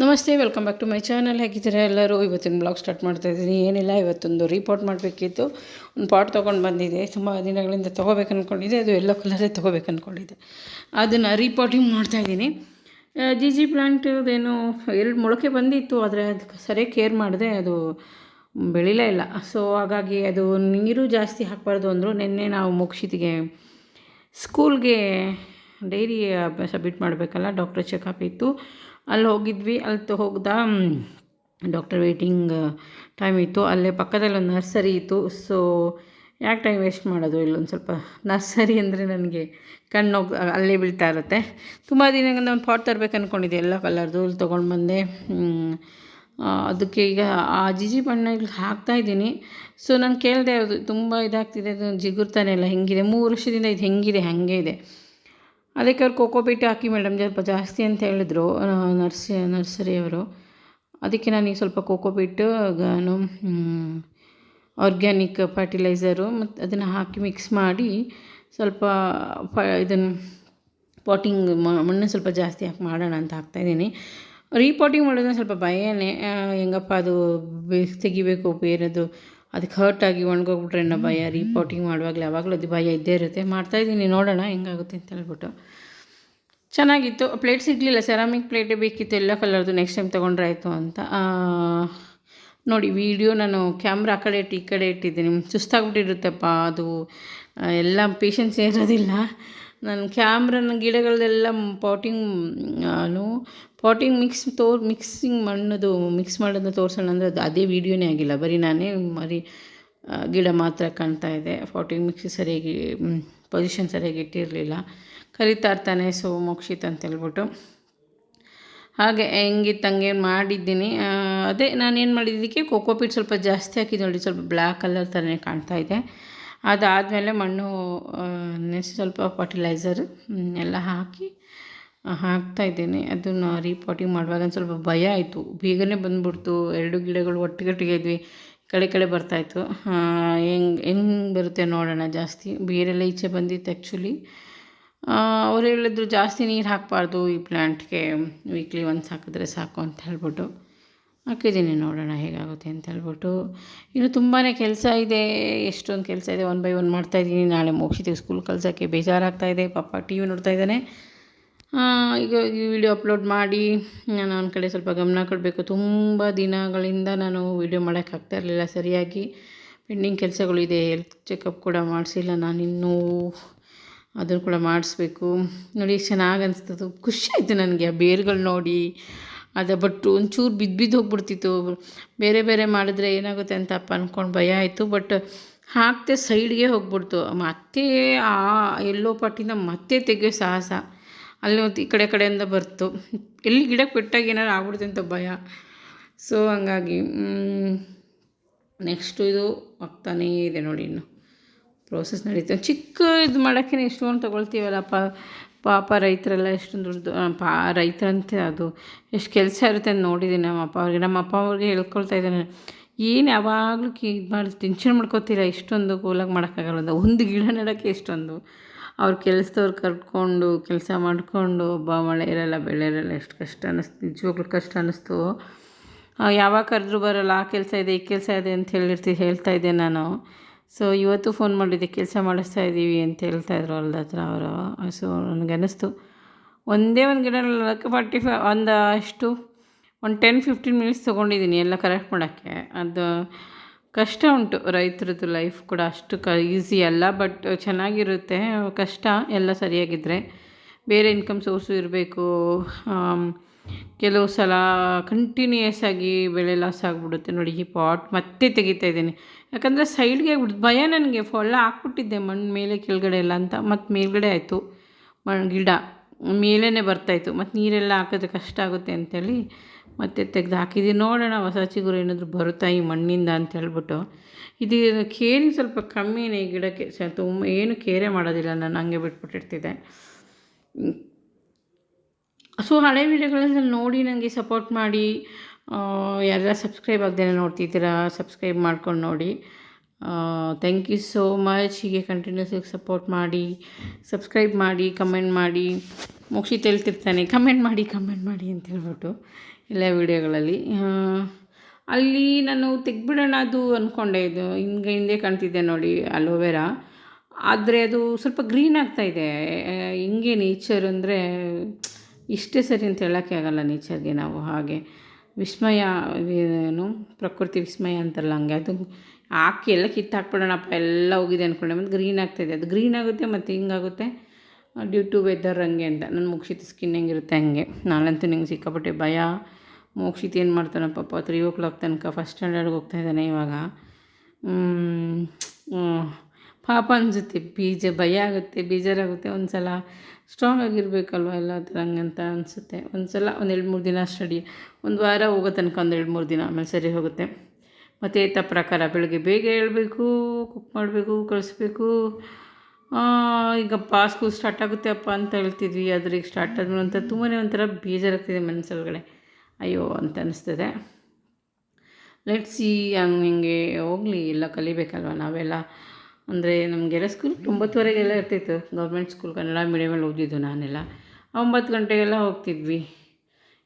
ನಮಸ್ತೆ welcome back to my channel ಹೇಗಿದ್ದೀರಾ ಎಲ್ಲರೂ? ಇವತ್ತಿನ ಬ್ಲಾಗ್ ಸ್ಟಾರ್ಟ್ ಮಾಡ್ತಾ ಇದ್ದೀನಿ. ಏನಿಲ್ಲ, ಇವತ್ತೊಂದು ರಿಪೋರ್ಟ್ ಮಾಡಬೇಕಿತ್ತು. ಒಂದು ಪಾಟ್ ತೊಗೊಂಡು ಬಂದಿದೆ. ತುಂಬ ದಿನಗಳಿಂದ ತೊಗೋಬೇಕು ಅಂದ್ಕೊಂಡಿದ್ದೆ ಅದು ಎಲ್ಲೋ ಕಲರೇ ತೊಗೋಬೇಕು ಅಂದ್ಕೊಂಡಿದ್ದೆ ಅದನ್ನು ರಿಪೋರ್ಟಿಂಗ್ ಮಾಡ್ತಾಯಿದ್ದೀನಿ ಜಿ ಜಿ ಪ್ಲಾಂಟ್ದೇನು ಎರಡು ಮೊಳಕೆ ಬಂದಿತ್ತು, ಆದರೆ ಅದಕ್ಕೆ ಸರಿಯಾಗಿ ಕೇರ್ ಮಾಡಿದೆ ಅದು ಬೆಳಿಲೇ ಇಲ್ಲ. ಸೊ ಹಾಗಾಗಿ ಅದು ನೀರು ಜಾಸ್ತಿ ಹಾಕಬಾರ್ದು ಅಂದರು ನಿನ್ನೆ ನಾವು ಮೋಕ್ಷಿತಿಗೆ ಸ್ಕೂಲ್ಗೆ ಡೈರಿ ಸಬ್ಮಿಟ್ ಮಾಡಬೇಕಲ್ಲ ಡಾಕ್ಟರ್ ಚೆಕಪ್ ಇತ್ತು. ಅಲ್ಲಿ ಹೋಗಿದ್ವಿ, ಅಲ್ಲಿ ತ ಹೋಗ್ದ ಡಾಕ್ಟರ್ ವೇಟಿಂಗ್ ಟೈಮ್ ಇತ್ತು. ಅಲ್ಲೇ ಪಕ್ಕದಲ್ಲಿ ಒಂದು ನರ್ಸರಿ ಇತ್ತು. ಸೊ ಯಾಕೆ ಟೈಮ್ ವೇಸ್ಟ್ ಮಾಡೋದು? ಇಲ್ಲೊಂದು ಸ್ವಲ್ಪ ನರ್ಸರಿ ಅಂದರೆ ನನಗೆ ಕಣ್ಣು ಅಲ್ಲೇ ಬೀಳ್ತಾ ಇರುತ್ತೆ. ತುಂಬ ದಿನದಿಂದ ಒಂದು ಪಾಟ್ ತರಬೇಕು ಅಂದ್ಕೊಂಡಿದ್ದೆ ಎಲ್ಲ ಕಲರ್ದು ಇಲ್ಲಿ ತೊಗೊಂಡು ಬಂದೆ. ಅದಕ್ಕೆ ಈಗ ಆ ಜಿಜಿ ಬಣ್ಣಗಳು ಹಾಕ್ತಾಯಿದ್ದೀನಿ ಸೊ ನಾನು ಕೇಳಿದೆ, ಅದು ತುಂಬ ಇದಾಗ್ತಿದೆ, ಅದು ಜಿಗುರ್ತಾನೆ ಇಲ್ಲ ಹೆಂಗಿದೆ? ಮೂರು ವರ್ಷದಿಂದ ಇದು ಹೆಂಗಿದೆ, ಹಾಗೆ ಇದೆ. ಅದಕ್ಕೆ ಅವ್ರು ಕೋಕೋಪೀಟ್ ಹಾಕಿ ಮೇಡಮ್ ಸ್ವಲ್ಪ ಜಾಸ್ತಿ ಅಂತ ಹೇಳಿದ್ರು ನರ್ಸ್, ನರ್ಸರಿಯವರು. ಅದಕ್ಕೆ ನನಗೆ ಸ್ವಲ್ಪ ಕೋಕೋ ಬೀಟು ನಾನು ಆರ್ಗ್ಯಾನಿಕ್ ಫರ್ಟಿಲೈಸರು ಮತ್ತು ಅದನ್ನು ಹಾಕಿ ಮಿಕ್ಸ್ ಮಾಡಿ ಸ್ವಲ್ಪ ಪ ಇದನ್ನು ಪಾಟಿಂಗ್ ಮಣ್ಣು ಸ್ವಲ್ಪ ಜಾಸ್ತಿ ಹಾಕಿ ಮಾಡೋಣ ಅಂತ ಹಾಕ್ತಾಯಿದ್ದೀನಿ ರೀಪಾಟಿಂಗ್ ಮಾಡೋದನ್ನ ಸ್ವಲ್ಪ ಭಯನೇ ಹೆಂಗಪ್ಪ ಅದು ತೆಗಿಬೇಕು ಬೇರೆದು ಅದಕ್ಕೆ ಹರ್ಟ್ ಆಗಿ ಒಣಗೋಗ್ಬಿಟ್ರೆ ಭಯ ರಿಪೋರ್ಟಿಂಗ್ ಮಾಡುವಾಗಲೇ ಯಾವಾಗಲೂ ಅದು ಭಯ ಇದ್ದೇ ಇರುತ್ತೆ. ಮಾಡ್ತಾಯಿದ್ದೀನಿ ನೋಡೋಣ ಹೆಂಗಾಗುತ್ತೆ ಅಂತ ಹೇಳ್ಬಿಟ್ಟು. ಚೆನ್ನಾಗಿತ್ತು. ಪ್ಲೇಟ್ ಸಿಗಲಿಲ್ಲ ಸೆರಾಮಿಕ್ ಪ್ಲೇಟೇ ಬೇಕಿತ್ತು, ಎಲ್ಲ ಕಲರ್ದು ನೆಕ್ಸ್ಟ್ ಟೈಮ್ ತೊಗೊಂಡ್ರೆ ಆಯಿತು ಅಂತ. ನೋಡಿ ವಿಡಿಯೋ ನಾನು ಕ್ಯಾಮ್ರಾ ಆ ಕಡೆ ಇಟ್ಟು ಈ ಕಡೆ ಇಟ್ಟಿದ್ದೀನಿ. ಸುಸ್ತಾಗ್ಬಿಟ್ಟಿರುತ್ತಪ್ಪ ಅದು. ಎಲ್ಲ ಪೇಷನ್ಸ್ ಇರೋದಿಲ್ಲ ನಾನು ಕ್ಯಾಮ್ರನ ಗಿಡಗಳೆಲ್ಲ ಪಾಟಿಂಗ್ ನಾನು ಪಾಟಿಂಗ್ ಮಿಕ್ಸ್ ತೋರ್ ಮಿಕ್ಸಿಂಗ್ ಮಣ್ಣದು ಮಿಕ್ಸ್ ಮಾಡೋದನ್ನ ತೋರಿಸೋಣ ಅಂದರೆ ಅದು ಅದೇ ವೀಡಿಯೋನೇ ಆಗಿಲ್ಲ. ಬರೀ ನಾನೇ ಮರಿ ಗಿಡ ಮಾತ್ರ ಕಾಣ್ತಾ ಇದೆ. ಪಾಟಿಂಗ್ ಮಿಕ್ಸಿ ಸರಿಯಾಗಿ ಪೊಸಿಷನ್ ಸರಿಯಾಗಿ ಇಟ್ಟಿರಲಿಲ್ಲ. ಕರಿತಾ ಇರ್ತಾನೆ ಸೊ ಮೋಕ್ಷಿತ್ ಅಂತ ಹೇಳ್ಬಿಟ್ಟು ಹಾಗೆ ಹಂಗೆ ಮಾಡಿದ್ದೀನಿ. ಆ, ಅದೇ ನಾನೇನು ಮಾಡಿದ್ದಕ್ಕೆ ಕೋಕೋಪೀಟ್ ಸ್ವಲ್ಪ ಜಾಸ್ತಿ ಹಾಕಿದ್ದು ನೋಡಿ ಸ್ವಲ್ಪ ಬ್ಲ್ಯಾಕ್ ಕಲರ್ ಥರನೇ ಕಾಣ್ತಾ ಇದೆ. ಅದಾದಮೇಲೆ ಮಣ್ಣು ನೆಕ್ಸ್ಟ್ ಸ್ವಲ್ಪ ಫರ್ಟಿಲೈಸರ್ ಎಲ್ಲ ಹಾಕಿ ಹಾಕ್ತಾ ಇದ್ದೇನೆ. ಅದನ್ನು ರೀಪಾಟಿಂಗ್ ಮಾಡುವಾಗ ಒಂದು ಸ್ವಲ್ಪ ಭಯ ಆಯಿತು. ಬೇಗನೆ ಬಂದುಬಿಡ್ತು. ಎರಡು ಗಿಡಗಳು ಒಟ್ಟಿಗೆ ಇದ್ವಿ. ಕಡೆ ಕಡೆ ಬರ್ತಾಯಿತ್ತು ಹೆಂಗೆ ಹೆಂಗೆ ಬರುತ್ತೆ ನೋಡೋಣ ಜಾಸ್ತಿ. ಬೇರೆಲ್ಲ ಈಚೆ ಬಂದಿತ್ತು ಆ್ಯಕ್ಚುಲಿ ಅವ್ರು ಹೇಳಿದ್ರು ಜಾಸ್ತಿ ನೀರು ಹಾಕಬಾರ್ದು ಈ ಪ್ಲ್ಯಾಂಟ್ಗೆ ವೀಕ್ಲಿ ಒನ್ಸ್ ಹಾಕಿದ್ರೆ ಸಾಕು ಅಂತ ಹೇಳ್ಬಿಟ್ಟು. ಹಾಕಿದ್ದೀನಿ ನೋಡೋಣ ಹೇಗಾಗುತ್ತೆ ಅಂತ ಹೇಳ್ಬಿಟ್ಟು. ಇನ್ನು ತುಂಬಾ ಕೆಲಸ ಇದೆ, ಎಷ್ಟೊಂದು ಕೆಲಸ ಇದೆ. ಒನ್ ಬೈ ಒನ್ ಮಾಡ್ತಾಯಿದ್ದೀನಿ ನಾಳೆ ಮೋಕ್ಷಿತಿಗೆ ಸ್ಕೂಲ್ ಕಳ್ಸೋಕ್ಕೆ ಬೇಜಾರಾಗ್ತಾಯಿದೆ ಪಾಪ ಟಿ ವಿ ನೋಡ್ತಾ ಇದ್ದಾನೆ. ಈಗ ಈ ವಿಡಿಯೋ ಅಪ್ಲೋಡ್ ಮಾಡಿ, ನಾನು ಒಂದು ಕಡೆ ಸ್ವಲ್ಪ ಗಮನ ಕೊಡಬೇಕು. ತುಂಬ ದಿನಗಳಿಂದ ನಾನು ವೀಡಿಯೋ ಮಾಡೋಕ್ಕಾಗ್ತಾ ಇರಲಿಲ್ಲ ಸರಿಯಾಗಿ. ಪೆಂಡಿಂಗ್ ಕೆಲಸಗಳು ಇದೆ. ಹೆಲ್ತ್ ಚೆಕಪ್ ಕೂಡ ಮಾಡಿಸಿಲ್ಲ ನಾನಿನ್ನೂ ಅದನ್ನು ಕೂಡ ಮಾಡಿಸ್ಬೇಕು. ನೋಡಿ, ಚೆನ್ನಾಗಿ ಅನಿಸ್ತದು. ಖುಷಿ ಆಯಿತು ನನಗೆ ಆ ಬೇರುಗಳು ನೋಡಿ. ಅದು ಬಟ್ ಒಂಚೂರು ಬಿದ್ದು ಬಿದ್ದು ಹೋಗ್ಬಿಡ್ತಿತ್ತು. ಬೇರೆ ಬೇರೆ ಮಾಡಿದ್ರೆ ಏನಾಗುತ್ತೆ ಅಂತ ಅಪ್ಪ ಅಂದ್ಕೊಂಡು ಭಯ ಆಯಿತು ಬಟ್ ಹಾಕ್ತೆ ಸೈಡ್ಗೆ ಹೋಗ್ಬಿಡ್ತು. ಮತ್ತೆ ಆ ಎಲ್ಲೋ ಪಟ್ಟಿನ ಮತ್ತೆ ತೆಗೆಯೋ ಸಾಹಸ. ಅಲ್ಲಿ ಈ ಕಡೆ, ಕಡೆಯಿಂದ ಬರ್ತು. ಎಲ್ಲಿ ಗಿಡಕ್ಕೆ ಪೆಟ್ಟಾಗಿ ಏನಾರು ಆಗ್ಬಿಡುತ್ತೆ ಅಂತ ಭಯ. ಸೊ ಹಂಗಾಗಿ ನೆಕ್ಸ್ಟು ಇದು ಆಗ್ತಾನೇ ಇದೆ ನೋಡಿ ಇನ್ನು. ಪ್ರೋಸೆಸ್ ನಡೀತು. ಚಿಕ್ಕ ಇದು ಮಾಡೋಕ್ಕೆ ಎಷ್ಟೊಂದು ತೊಗೊಳ್ತೀವಲ್ಲಪ್ಪ. ಪಾಪ ರೈತರೆಲ್ಲ ಎಷ್ಟು ದುಡ್ಡು ಪಾ, ರೈತರಂತೆ ಅದು. ಎಷ್ಟು ಕೆಲಸ ಇರುತ್ತೆ ಅಂತ ನೋಡಿದ್ದೀನಿ ನಮ್ಮ ಅಪ್ಪ ಅವ್ರಿಗೆ. ನಮ್ಮ ಅಪ್ಪ ಅವ್ರಿಗೆ ಹೇಳ್ಕೊಳ್ತಾ ಇದ್ದಾನೆ. ಏನು ಯಾವಾಗಲೂ ಇದು ಮಾಡಿ, ಟೆನ್ಷನ್ ಮಾಡ್ಕೋತೀರ? ಇಷ್ಟೊಂದು ಕೂಲಾಗಿ ಮಾಡೋಕ್ಕಾಗಲ್ಲ ಒಂದು ಗಿಡ ನೆಡೋಕ್ಕೆ ಎಷ್ಟೊಂದು. ಅವ್ರ ಕೆಲಸದವ್ರು ಕರ್ಕೊಂಡು, ಕೆಲಸ ಮಾಡಿಕೊಂಡು, ಒಬ್ಬ ಮಳೆ ಇರಲ್ಲ, ಬೆಳೆ ಇರಲ್ಲ, ಎಷ್ಟು ಕಷ್ಟ ಅನ್ನಿಸ್ತು, ನಿಜವಾಗ್ಲೂ ಕಷ್ಟ ಅನ್ನಿಸ್ತು. ಯಾವಾಗ ಕರೆದ್ರೂ ಬರಲ್ಲ, ಆ ಕೆಲಸ ಇದೆ, ಈ ಕೆಲಸ ಇದೆ ಅಂತ ಹೇಳಿರ್ತೀವಿ ಹೇಳ್ತಾ ಇದ್ದೆ ನಾನು. ಸೊ ಇವತ್ತು ಫೋನ್ ಮಾಡಿದ್ದೆ ಕೆಲಸ ಮಾಡಿಸ್ತಾ ಇದ್ದೀವಿ ಅಂತ ಹೇಳ್ತಾ ಇದ್ರು ಅಲ್ದ ಹತ್ರ ಅವರು. ಸೊ ನನಗೆ ಅನ್ನಿಸ್ತು ಒಂದೇ ಒಂದು ಗಿಡ ಫಾರ್ಟಿ ಫೈವ್ ಒಂದು ಅಷ್ಟು, ಒಂದು ಟೆನ್ ಫಿಫ್ಟೀನ್ ಮಿನಿಟ್ಸ್ ತೊಗೊಂಡಿದ್ದೀನಿ ಎಲ್ಲ ಕರೆಕ್ಟ್ ಮಾಡೋಕ್ಕೆ. ಅದು ಕಷ್ಟ ಉಂಟು ರೈತರದ್ದು ಲೈಫ್ ಕೂಡ ಅಷ್ಟು ಕ ಈಸಿ ಅಲ್ಲ ಬಟ್ ಚೆನ್ನಾಗಿರುತ್ತೆ, ಕಷ್ಟ ಎಲ್ಲ ಸರಿಯಾಗಿದ್ದರೆ ಬೇರೆ ಇನ್ಕಮ್ ಸೋರ್ಸು ಇರಬೇಕು ಕೆಲವು ಸಲ ಕಂಟಿನ್ಯೂಯಸ್ ಆಗಿ ಬೆಳೆ ಲಾಸ್ ಆಗಿಬಿಡುತ್ತೆ ನೋಡಿ ಈ ಪಾಟ್ ಮತ್ತೆ ತೆಗಿತಾ ಇದ್ದೀನಿ. ಯಾಕಂದರೆ ಸೈಡ್ಗೆ ಆಗ್ಬಿಡ್ತು. ಭಯ ನನಗೆ. ಫೊಳ್ಳ ಹಾಕ್ಬಿಟ್ಟಿದ್ದೆ ಮಣ್ಣು ಮೇಲೆ ಕೆಳಗಡೆ ಎಲ್ಲ ಅಂತ. ಮತ್ತು ಮೇಲ್ಗಡೆ ಆಯಿತು. ಮಣ್ಣು ಗಿಡ ಮೇಲೇ ಬರ್ತಾಯಿತ್ತು ಮತ್ತು ನೀರೆಲ್ಲ ಹಾಕಿದ್ರೆ ಕಷ್ಟ ಆಗುತ್ತೆ ಅಂತೇಳಿ ಮತ್ತೆ ತೆಗೆದು ಹಾಕಿದ್ದೀನಿ ನೋಡೋಣ ಹೊಸ ಚಿಗುರು ಏನಾದರೂ ಬರುತ್ತಾ ಈ ಮಣ್ಣಿಂದ ಅಂತ ಹೇಳ್ಬಿಟ್ಟು. ಇದು ಕೇರಿ ಸ್ವಲ್ಪ ಕಮ್ಮಿನೇ ಗಿಡಕ್ಕೆ. ತುಂಬ ಏನು ಕೇರೆ ಮಾಡೋದಿಲ್ಲ. ನಾನು ಹಂಗೆ ಬಿಟ್ಬಿಟ್ಟಿರ್ತಿದ್ದೆ. ಸೊ ಹಳೆ ವಿಡಿಯೋಗಳನ್ನು ನೋಡಿ ನನಗೆ ಸಪೋರ್ಟ್ ಮಾಡಿ ಯಾರೆಲ್ಲ ಸಬ್ಸ್ಕ್ರೈಬ್ ಆಗದೇನೆ ನೋಡ್ತಿದ್ದೀರಾ ಸಬ್ಸ್ಕ್ರೈಬ್ ಮಾಡ್ಕೊಂಡು ನೋಡಿ. ಥ್ಯಾಂಕ್ ಯು ಸೋ ಮಚ್ ಹೀಗೆ ಕಂಟಿನ್ಯೂಸ್ ಆಗಿ ಸಪೋರ್ಟ್ ಮಾಡಿ ಸಬ್ಸ್ಕ್ರೈಬ್ ಮಾಡಿ ಕಮೆಂಟ್ ಮಾಡಿ. ಮೋಕ್ಷಿ ಹೇಳ್ತಿರ್ತಾನೆ ಕಮೆಂಟ್ ಮಾಡಿ ಕಮೆಂಟ್ ಮಾಡಿ ಅಂತ ಹೇಳ್ಬಿಟ್ಟು ಎಲ್ಲ ವೀಡಿಯೋಗಳಲ್ಲಿ. ಅಲ್ಲಿ ನಾನು ತೆಗ್ಬಿಡೋಣ ಅದು ಅಂದ್ಕೊಂಡೆ ಇದು ಹಿಂಗೆ ಹಿಂದೆ ಕಾಣ್ತಿದ್ದೆ ನೋಡಿ, ಅಲೋವೆರಾ. ಆದರೆ ಅದು ಸ್ವಲ್ಪ ಗ್ರೀನ್ ಆಗ್ತಾಯಿದೆ ಹಿಂಗೆ ನೇಚರ್ ಅಂದರೆ ಇಷ್ಟೇ ಸರಿ ಅಂತ ಹೇಳೋಕ್ಕೆ ಆಗಲ್ಲ ನೇಚರ್ಗೆ ನಾವು ಹಾಗೆ. ವಿಸ್ಮಯ, ಏನು, ಪ್ರಕೃತಿ ವಿಸ್ಮಯ ಅಂತಾರಲ್ಲ ಹಂಗೆ. ಅದು ಹಾಕಿ ಎಲ್ಲ ಕಿತ್ತು ಹಾಕ್ಬಿಡೋಣಪ್ಪ, ಎಲ್ಲ ಹೋಗಿದೆ ಅಂದ್ಕೊಂಡೆ ಮತ್ತು ಗ್ರೀನ್ ಆಗ್ತಾಯಿದೆ ಅದು ಗ್ರೀನ್ ಆಗುತ್ತೆ ಮತ್ತು ಹಿಂಗಾಗುತ್ತೆ. ಡ್ಯೂ ಟು ವೆದರ್ ಹಂಗೆ ಅಂತ. ನನ್ನ ಮುಕ್ಷಿತ ಸ್ಕಿನ್ ಹೆಂಗಿರುತ್ತೆ ಹಂಗೆ. ನಾನಂತೂ ನಂಗೆ ಸಿಕ್ಕಾಪಟ್ಟೆ ಭಯ. ಮೋಕ್ಷಿತ್ ಏನು ಮಾಡ್ತಾನೆ ಪಾಪ ತ್ರೀ ಓ ಕ್ಲಾಕ್ ತನಕ ಫಸ್ಟ್ ಸ್ಟ್ಯಾಂಡರ್ಡ್ಗೆ ಹೋಗ್ತಾ ಇದ್ದಾನೆ ಇವಾಗ. ಪಾಪ ಅನಿಸುತ್ತೆ, ಬೀಜ ಭಯ ಆಗುತ್ತೆ, ಬೇಜಾರಾಗುತ್ತೆ ಒಂದು ಸಲ ಸ್ಟ್ರಾಂಗ್ ಆಗಿರಬೇಕಲ್ವ ಎಲ್ಲ ಹಂಗಂತ ಅನಿಸುತ್ತೆ. ಒಂದು ಸಲ ಒಂದು ಎರಡು ಮೂರು ದಿನ ಸ್ಟಡಿ ಒಂದು ವಾರ ಹೋಗೋ ತನಕ ಒಂದು ಎರಡು ಮೂರು ದಿನ ಆಮೇಲೆ ಸರಿ ಹೋಗುತ್ತೆ. ಮತ್ತು ಏತ ಪ್ರಕಾರ ಬೆಳಗ್ಗೆ ಬೇಗ ಹೇಳಬೇಕು ಕುಕ್ ಮಾಡಬೇಕು, ಕಳಿಸ್ಬೇಕು. ಈಗ ಸ್ಕೂಲ್ ಸ್ಟಾರ್ಟ್ ಆಗುತ್ತೆ ಅಪ್ಪ ಅಂತ ಹೇಳ್ತಿದ್ವಿ, ಆದರೆ ಈಗ ಸ್ಟಾರ್ಟ್ ಆದ್ಮೇಲೆ ಒಂಥರ ತುಂಬಾ ಒಂಥರ ಬೇಜಾರಾಗ್ತಿದೆ ಮನಸ್ಸೊಳಗಡೆ ಅಯ್ಯೋ ಅಂತ ಅನಿಸ್ತದೆ. ಲೆಟ್ಸಿ ಹಿಂಗೆ ಹೋಗಲಿ, ಎಲ್ಲ ಕಲಿಬೇಕಲ್ವ ನಾವೆಲ್ಲ? ಅಂದರೆ ನಮಗೆಲ್ಲ ಸ್ಕೂಲ್ ಒಂಬತ್ತುವರೆಗೆಲ್ಲ ಇರ್ತಿತ್ತು. ಗೌರ್ಮೆಂಟ್ ಸ್ಕೂಲ್ ಕನ್ನಡ ಮೀಡಿಯಮಲ್ಲಿ ಓದಿದ್ದು ನಾನೆಲ್ಲ. ಒಂಬತ್ತು ಗಂಟೆಗೆಲ್ಲ ಹೋಗ್ತಿದ್ವಿ.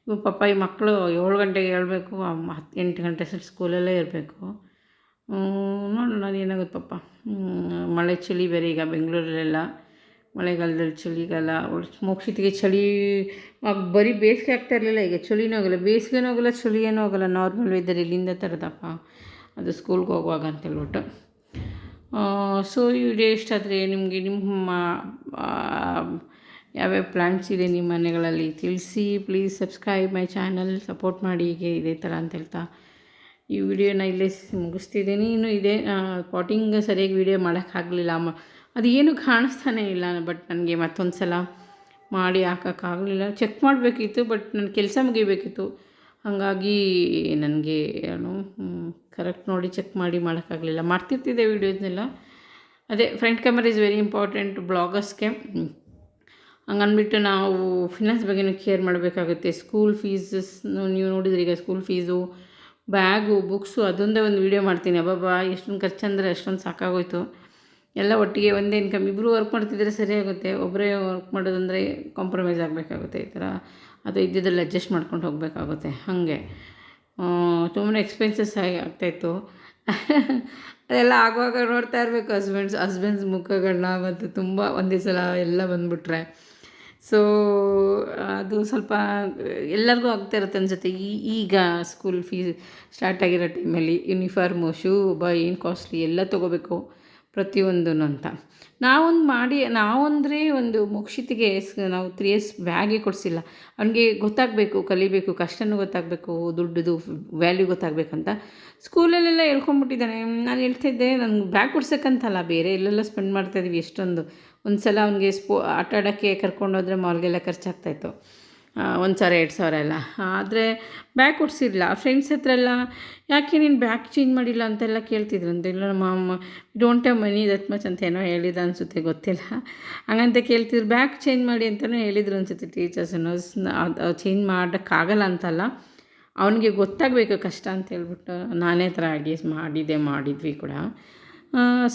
ಇವು ಪಾಪ ಈ ಮಕ್ಕಳು ಏಳು ಗಂಟೆಗೆ ಹೇಳ್ಬೇಕು ಹತ್ತು ಎಂಟು ಗಂಟೆ ಸರ್ ಸ್ಕೂಲಲ್ಲೇ ಇರಬೇಕು. ನೋಡೋಣ ಏನಾಗುತ್ತೆ ಪಾಪ. ಮಳೆ ಚಳಿ ಬೇರೆ ಈಗ ಬೆಂಗಳೂರಲ್ಲೆಲ್ಲ. ಮಳೆಗಾಲದಲ್ಲಿ ಚಳಿಗಾಲ ಮೋಕ್ಷಿತಿಗೆ ಚಳಿ ಬರೀ ಬೇಸಿಗೆ ಆಗ್ತಾ ಇರಲಿಲ್ಲ ಈಗ. ಚಳಿನೂ ಹೋಗಲ್ಲ ಬೇಸಿಗೆನೂ ಹೋಗಲ್ಲ ಚಳಿಯೇನೂ ಏನೂ ಹೋಗಲ್ಲ ನಾರ್ಮಲ್ ವೆದರ್ ಇಲ್ಲಿಂದ ಥರದಪ್ಪ ಅದು ಸ್ಕೂಲ್ಗೆ ಹೋಗುವಾಗ ಅಂತ ಹೇಳ್ಬಿಟ್ಟು. ಸೊ ಈ ವಿಡಿಯೋ ಇಷ್ಟ ಆದರೆ ನಿಮಗೆ ನಿಮ್ಮ ಯಾವ್ಯಾವ ಪ್ಲ್ಯಾಂಟ್ಸ್ ಇದೆ ನಿಮ್ಮ ಮನೆಗಳಲ್ಲಿ? ತಿಳಿಸಿ please subscribe my channel support ಮಾಡಿ, ಹೀಗೆ ಇದೇ ಥರ ಅಂತ ಹೇಳ್ತಾ. ಈ ವಿಡಿಯೋನ ಇಲ್ಲೇ ಮುಗಿಸ್ತಿದ್ದೀನಿ. ಇನ್ನು ಇದೇ ಪಾಟಿಂಗ್ ಸರಿಯಾಗಿ ವಿಡಿಯೋ ಮಾಡೋಕ್ಕಾಗಲಿಲ್ಲ ಮ, ಅದು ಕಾಣಿಸ್ತಾನೇ ಇಲ್ಲ ಬಟ್ ನನಗೆ ಮತ್ತೊಂದು ಸಲ ಮಾಡಿ ಹಾಕೋಕ್ಕಾಗಲಿಲ್ಲ ಚೆಕ್ ಮಾಡಬೇಕಿತ್ತು ಬಟ್ ನನ್ನ ಕೆಲಸ ಮುಗಿಬೇಕಿತ್ತು. ಹಾಗಾಗಿ ನನಗೆ ಏನು ಕರೆಕ್ಟ್ ನೋಡಿ ಚೆಕ್ ಮಾಡಿ ಮಾಡೋಕ್ಕಾಗಲಿಲ್ಲ. ಮಾಡ್ತಿರ್ತಿದ್ದೆ ವೀಡಿಯೋಸ್ನೆಲ್ಲ ಅದೇ front camera is very important ಬ್ಲಾಗರ್ಸ್ಗೆ ಹಂಗನ್ಬಿಟ್ಟು ನಾವು ಫಿನಾನ್ಸ್ ಬಗ್ಗೆನೂ ಕೇರ್ ಮಾಡಬೇಕಾಗುತ್ತೆ. ಸ್ಕೂಲ್ ಫೀಸಸ್ ನೀವು ನೋಡಿದ್ರೆ ಈಗ ಸ್ಕೂಲ್ ಫೀಸು ಬ್ಯಾಗು ಬುಕ್ಸು ಅದೊಂದೇ ಒಂದು ವೀಡಿಯೋ ಮಾಡ್ತೀನಿ. ಅಬ್ಬಬ್ಬಾ, ಎಷ್ಟೊಂದು ಖರ್ಚಂದರೆ ಅಷ್ಟೊಂದು ಸಾಕಾಗೋಯ್ತು. ಎಲ್ಲ ಒಟ್ಟಿಗೆ ಒಂದೇ ಇನ್ಕಮ್ ಇಬ್ಬರು ವರ್ಕ್ ಮಾಡ್ತಿದ್ರೆ ಸರಿಯಾಗುತ್ತೆ. ಒಬ್ಬರೇ ವರ್ಕ್ ಮಾಡೋದಂದರೆ ಕಾಂಪ್ರಮೈಸ್ ಆಗಬೇಕಾಗುತ್ತೆ ಈ ಥರ ಅದು ಇದ್ದಿದ್ದಲ್ಲಿ ಅಡ್ಜಸ್ಟ್ ಮಾಡ್ಕೊಂಡು ಹೋಗಬೇಕಾಗುತ್ತೆ. ಹಾಗೆ. ತುಂಬಾ ಎಕ್ಸ್ಪೆನ್ಸಸ್ ಆಗಿ ಆಗ್ತಾಯಿತ್ತು. ಅದೆಲ್ಲ ಆಗುವಾಗ ನೋಡ್ತಾ ಇರಬೇಕು ಹಸ್ಬೆಂಡ್ಸ್ ಹಸ್ಬೆಂಡ್ಸ್ ಮುಖಗಳನ್ನ ಮತ್ತು ತುಂಬ ಒಂದೇ ಸಲ ಎಲ್ಲ ಬಂದುಬಿಟ್ರೆ. ಸೊ ಅದು ಸ್ವಲ್ಪ ಎಲ್ಲರಿಗೂ ಆಗ್ತಾ ಇರುತ್ತೆ ಅನ್ಸುತ್ತೆ. ಈ, ಈಗ ಸ್ಕೂಲ್ ಫೀಸ್ ಸ್ಟಾರ್ಟ್ ಆಗಿರೋ ಟೈಮಲ್ಲಿ ಯೂನಿಫಾರ್ಮು ಶೂ ಬ ಏನು ಕಾಸ್ಟ್ಲಿ ಎಲ್ಲ ತೊಗೋಬೇಕು. ಪ್ರತಿಯೊಂದೂ ಅಂತ. ನಾವೊಂದು ಮಾಡಿ, ನಾವಂದರೆ ಒಂದು ಮುಕ್ಷಿತಿಗೆ ನಾವು ತ್ರೀ ಇಯರ್ಸ್ ಬ್ಯಾಗೇ ಕೊಡಿಸಿಲ್ಲ. ಅವನಿಗೆ ಗೊತ್ತಾಗಬೇಕು, ಕಲಿಬೇಕು, ಕಷ್ಟನೂ ಗೊತ್ತಾಗಬೇಕು, ದುಡ್ಡುದು ವ್ಯಾಲ್ಯೂ ಗೊತ್ತಾಗಬೇಕಂತ ಸ್ಕೂಲಲ್ಲೆಲ್ಲ ಹೇಳ್ಕೊಂಬಿಟ್ಟಿದ್ದಾನೆ ನಾನು ಹೇಳ್ತಿದ್ದೆ ನನಗೆ ಬ್ಯಾಗ್ ಕೊಡ್ಸೋಕ್ಕಂತಲ್ಲ, ಬೇರೆ ಎಲ್ಲೆಲ್ಲ ಸ್ಪೆಂಡ್ ಮಾಡ್ತಾಯಿದ್ವಿ ಎಷ್ಟೊಂದು. ಒಂದು ಸಲ ಅವನಿಗೆ ಸ್ಪೋ, ಆಟ ಆಡೋಕ್ಕೆ ಕರ್ಕೊಂಡೋದ್ರೆ ಮಾಲ್ಗೆಲ್ಲ ಖರ್ಚಾಗ್ತಾಯಿತ್ತು ಒಂದು ಸಾವಿರ ಎರಡು ಸಾವಿರ ಎಲ್ಲ. ಆದರೆ ಬ್ಯಾಗ್ ಕೊಡಿಸಿಲ್ಲ ಫ್ರೆಂಡ್ಸ್ ಹತ್ರ ಎಲ್ಲ, ಯಾಕೆ ನೀನು ಬ್ಯಾಗ್ ಚೇಂಜ್ ಮಾಡಿಲ್ಲ? ಅಂತೆಲ್ಲ ಕೇಳ್ತಿದ್ರಂತೆ ಇಲ್ಲ, ನಮ್ಮ don't have money that much ಅಂತ ಏನೋ ಹೇಳಿದ ಅನಿಸುತ್ತೆ, ಗೊತ್ತಿಲ್ಲ. ಹಂಗಂತ ಕೇಳ್ತಿದ್ರು. ಬ್ಯಾಗ್ ಚೇಂಜ್ ಮಾಡಿ ಅಂತಲೂ ಹೇಳಿದ್ರು ಅನಿಸುತ್ತೆ ಟೀಚರ್ಸನ್ನು ಅದು ಚೇಂಜ್ ಮಾಡೋಕ್ಕಾಗಲ್ಲ ಅಂತಲ್ಲ. ಅವನಿಗೆ ಗೊತ್ತಾಗಬೇಕು ಕಷ್ಟ ಅಂತ ಹೇಳ್ಬಿಟ್ಟು, ನಾನೇ ಥರ ಐಡಿಯಾಸ್ ಮಾಡಿದ್ದೆ ಮಾಡಿದ್ವಿ ಕೂಡ.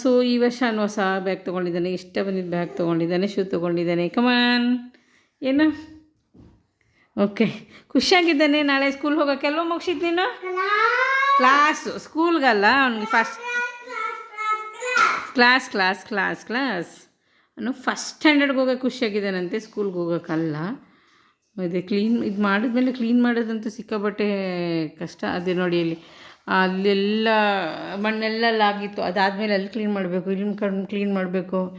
ಸೊ ಈ ವರ್ಷ ಹೊಸ ಬ್ಯಾಗ್ ತೊಗೊಂಡಿದ್ದಾನೆ. ಇಷ್ಟ ಬಂದಿದ್ದ ಬ್ಯಾಗ್ ತೊಗೊಂಡಿದ್ದಾನೆ ಶೂ ತೊಗೊಂಡಿದ್ದಾನೆ. ಕಮಾನ್ ಏನು ಓಕೆ ಖುಷಿಯಾಗಿದ್ದಾನೆ ನಾಳೆ ಸ್ಕೂಲ್ ಹೋಗೋಕೆ ಎಲ್ಲೋ ಮುಗಿಸಿದ್ದು ನೀನು? ಕ್ಲಾಸು ಸ್ಕೂಲ್ಗಲ್ಲ ಅವ್ನಿಗೆ first class class class class ಅವನು ಫಸ್ಟ್ ಸ್ಟ್ಯಾಂಡರ್ಡ್ಗೆ ಹೋಗೋಕೆ ಖುಷಿಯಾಗಿದ್ದಾನಂತೆ ಸ್ಕೂಲ್ಗೆ ಹೋಗೋಕ್ಕಲ್ಲ. ಅದೇ ಕ್ಲೀನ್ ಇದು ಮಾಡಿದ್ಮೇಲೆ ಕ್ಲೀನ್ ಮಾಡೋದಂತೂ ಸಿಕ್ಕಾಬಟ್ಟೆ ಕಷ್ಟ. ಅದೇ ನೋಡಿ ಅಲ್ಲಿ, ಅಲ್ಲೆಲ್ಲ ಮಣ್ಣೆಲ್ಲ ಆಗಿತ್ತು ಅದಾದಮೇಲೆ ಅಲ್ಲಿ ಕ್ಲೀನ್ ಮಾಡಬೇಕು ಇಲ್ಲಿ ಕಣ್ಣು ಕ್ಲೀನ್ ಮಾಡಬೇಕು.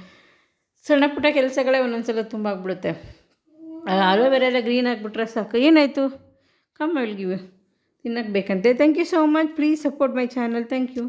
ಸಣ್ಣ ಪುಟ್ಟ ಕೆಲಸಗಳೇ ಒಂದೊಂದು ಸಲ ತುಂಬ ಆಗ್ಬಿಡುತ್ತೆ. ಅಲೋವೆರಾ ಎಲ್ಲ ಗ್ರೀನ್ ಆಗಿಬಿಟ್ರೆ ಸಾಕು. ಏನಾಯಿತು? ಕಮ್ ವಿಲ್ ಗಿವ್ ತಿನ್ನಕ್ಕೆ ಬೇಕಂತೆ thank you so much please support my channel thank you